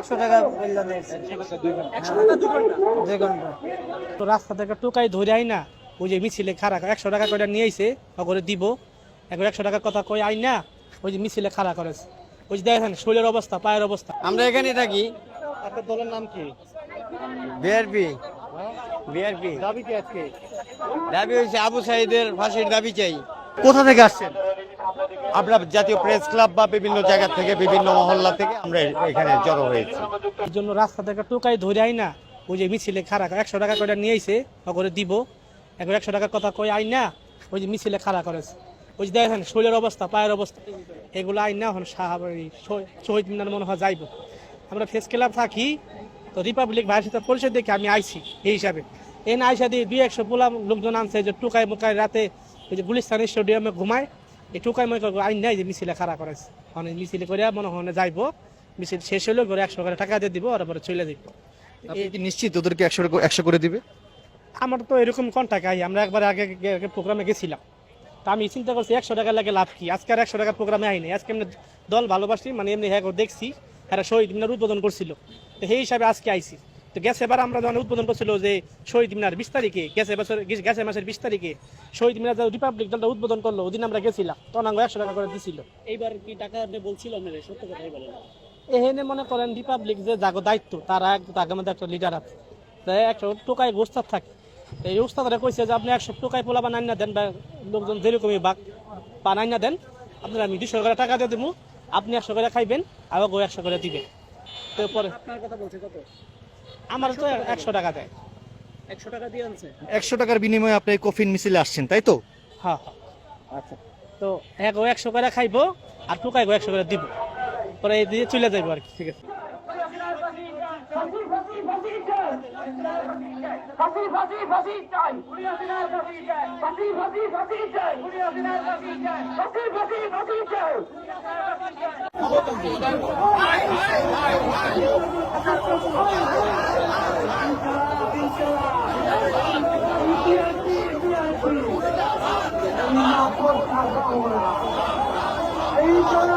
একশো টাকা মূল্য নিয়েছে একশো টাকা দুই ঘণ্টা। তো রাস্তা থেকে টোকাই ধরে না ওই যে মিছিলে করে একশো টাকা করে নিয়ে আইছে করে দিব। একবার একশো টাকার কথা কই আই না ওই যে মিছিলে খাড়া করেছে। ওই যে দেখেন শরীরের অবস্থা পায়ের অবস্থা। আমরা এখানে থাকি। আপনার দলের নাম কি? বিআরপি। বিআরপি। দাবি কি আজকে? দাবি হয়েছে আবু সাইদের ফাঁসির দাবি চাই। কোথা থেকে আসছেন? আমরা জাতীয় প্রেস ক্লাব বা বিভিন্ন জায়গা থেকে, বিভিন্ন মহল্লা থেকে আমরা এখানে জড়ো হয়েছি। এই জন্য রাস্তা থেকে টোকাই ধরে আই না, ওই যে মিছিলে করে, একশো টাকা করে নিয়ে আইছে করে দিব। একবার একশো টাকার কথা কই আই না, ওই যে মিছিলে খাড়া করেছে। ওই যে দেখেন, শরীরের অবস্থা, পায়ের অবস্থা, এগুলো আই না, এখন শহীদ মিনার মনে হয় যাইব। আমরা ফেস ক্লাব থাকি, তো রিপাবলিক ভাইয়ের সাথে পরিচয় দেখে আমি আইছি, এই হিসাবে। এন আইসা দিয়ে দুই একশো পোলা লোকজন আনছে, যে টুকাই মুকাই রাতে ওই যে গুলিস্তান স্টেডিয়ামে ঘুমায় এই টুকাই মুকাই আইন নাই যে মিছিলে খাড়া করেছে মানে মিছিলে করে মনে হয় যাইব। মিছিল শেষ হলে করে একশো করে টাকা দিয়ে দিব আর পরে চলে দিব নিশ্চিত ওদেরকে একশো একশো করে দিবে? আমার তো এরকম কন্টাক্ট আই আমরা একবার আগে প্রোগ্রামে গেছিলাম। তা আমি চিন্তা করছি একশো টাকা লাগে লাভ কি? আজকে আর একশো টাকার প্রোগ্রামে আইনি। আজকে এমনি দল ভালোবাসি মানে এমনি হ্যাঁ দেখছি হ্যাঁ শহীদ উদ্বোধন করছিল। তো সেই হিসাবে আজকে আইছি। তো গেছে এবার আমরা যখন উদ্বোধন করছিল যে শহীদ মিনার বিশ তারিখে গেছে বছর গেছে মাসের বিশ তারিখে শহীদ মিনার যে রিপাবলিক দলটা উদ্বোধন করল ওদিন আমরা গেছিলাম। তখন আমরা একশো টাকা করে দিছিল। এইবার কি টাকা আপনি বলছিল আপনারা সত্য কথাই বলেন। এখানে মনে করেন রিপাবলিক যে জাগো দায়িত্ব তারা তাদের মধ্যে একটা লিডার আছে। তাই একশো টোকায় গোস্তাদ থাকে। এই ওস্তাদরা কইছে যে আপনি একশো টোকায় পোলা বানাই না দেন বা লোকজন যেরকমই বাক বানাই না দেন আপনার আমি দুশো করে টাকা দিয়ে দেবো আপনি একশো করে খাইবেন আর গো একশো করে দিবেন। তো পরে আপনার কথা বলছে কত? আমার তো একশো টাকা দেয়। একশো টাকা দিয়ে আনছে? একশো টাকার বিনিময়ে আপনি কফিন মিছিলে আসছেন তাই তো? হ্যাঁ হ্যাঁ। আচ্ছা। তো এক একশো করে খাইবো আর টোকায় গো একশো করে দিব। পরে এই দিয়ে চলে যাইবো আর কি ঠিক আছে। ফাঁসি ফাঁসি ফাঁসি চাই বুড়িয়াদিনার ফাঁসি চাই ফাঁসি ফাঁসি ফাঁসি চাই বুড়িয়াদিনার ফাঁসি চাই ফাঁসি ফাঁসি ফাঁসি চাই এই জন্য